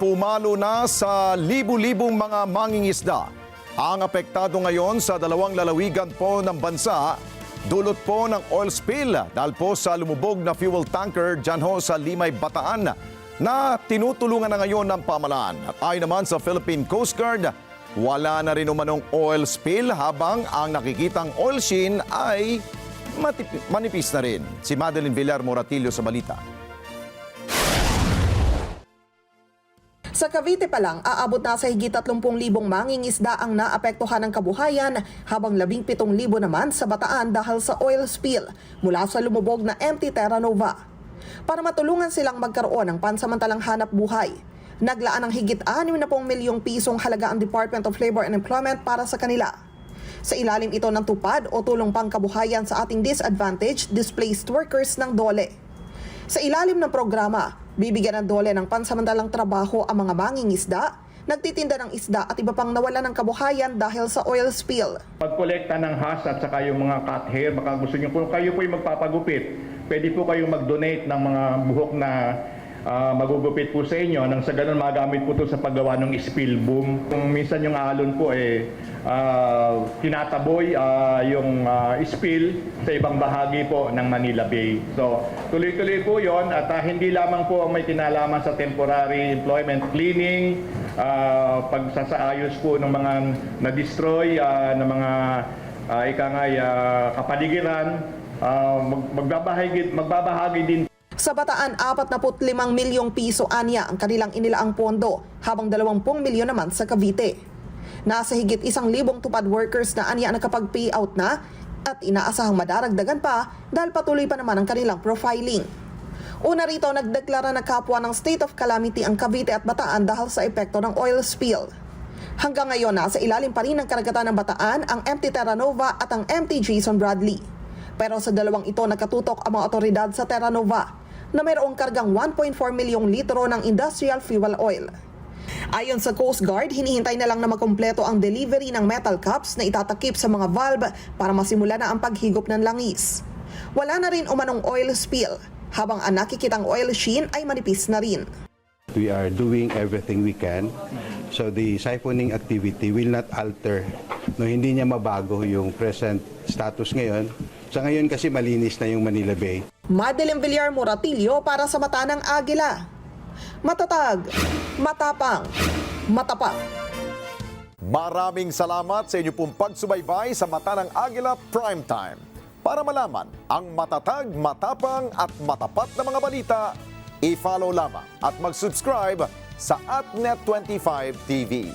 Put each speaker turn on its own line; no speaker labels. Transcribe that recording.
pumalo na sa libu-libong mga mangingisda. Ang apektado ngayon sa dalawang lalawigan po ng bansa, dulot po ng oil spill dahil po sa lumubog na fuel tanker dyan ho sa Limay, Bataan na tinutulungan na ngayon ng pamalaan. At ayon naman sa Philippine Coast Guard, wala na rin umanong oil spill habang ang nakikitang oil sheen ay manipis na rin. Si Madeline Villar Moratillo sa balita.
Sa Cavite pa lang, aabot na sa higit 30,000 mangingisda ang naapektuhan ng kabuhayan habang 17,000 naman sa bataan dahil sa oil spill mula sa lumubog na empty Terra Nova. Para matulungan silang magkaroon ng pansamantalang hanap buhay, naglaan ng higit 60 milyong pisong halaga ang Department of Labor and Employment para sa kanila. Sa ilalim ito ng tupad o tulong pangkabuhayan sa ating disadvantaged displaced workers ng DOLE. Sa ilalim ng programa, bibigyan ng dole ng pansamantalang trabaho ang mga mangingisda, nagtitinda ng isda at iba pang nawala ng kabuhayan dahil sa oil spill.
Pagkolekta ng hash at saka yung mga cut hair, baka gusto nyo, kung kayo po yung magpapagupit, pwede po kayong mag-donate ng mga buhok na ah, magugupit po sa inyo nang sa ganun magamit po ito sa paggawa ng spill boom. Kung minsan yung alon po eh ah, tinataboy ah, yung ah, spill sa ibang bahagi po ng Manila Bay. So tuloy-tuloy po yon at ah, hindi lamang po ang may kinalaman sa temporary employment cleaning, ah, pagsasaayos po ng mga na-destroy ah, ng mga uh, ika ah, kapaligiran, ah, mag, magbabahagi, magbabahagi din
Sa Bataan, 45 milyong piso anya ang kanilang inilaang pondo, habang 20 milyon naman sa Cavite. Nasa higit isang libong tupad workers na anya nakapag-payout na at inaasahang madaragdagan pa dahil patuloy pa naman ang kanilang profiling. Una rito, nagdeklara na kapwa ng state of calamity ang Cavite at Bataan dahil sa epekto ng oil spill. Hanggang ngayon, nasa ilalim pa rin ng karagatan ng Bataan ang MT Terra Nova at ang MT Jason Bradley. Pero sa dalawang ito, nakatutok ang mga otoridad sa Terra Nova na mayroong kargang 1.4 milyong litro ng industrial fuel oil. Ayon sa Coast Guard, hinihintay na lang na makumpleto ang delivery ng metal cups na itatakip sa mga valve para masimula na ang paghigop ng langis. Wala na rin umanong oil spill, habang ang nakikitang oil sheen ay manipis na rin.
We are doing everything we can. So the siphoning activity will not alter. No, hindi niya mabago yung present status ngayon. Sa ngayon kasi malinis na yung Manila Bay.
Madeline Villar Moratillo para sa Mata ng Agila. Matatag, matapang, matapat.
Maraming salamat sa inyo pong pagsubaybay sa Mata ng Agila Primetime. Para malaman ang matatag, matapang at matapat na mga balita, i-follow lamang at mag-subscribe sa AtNet25 TV.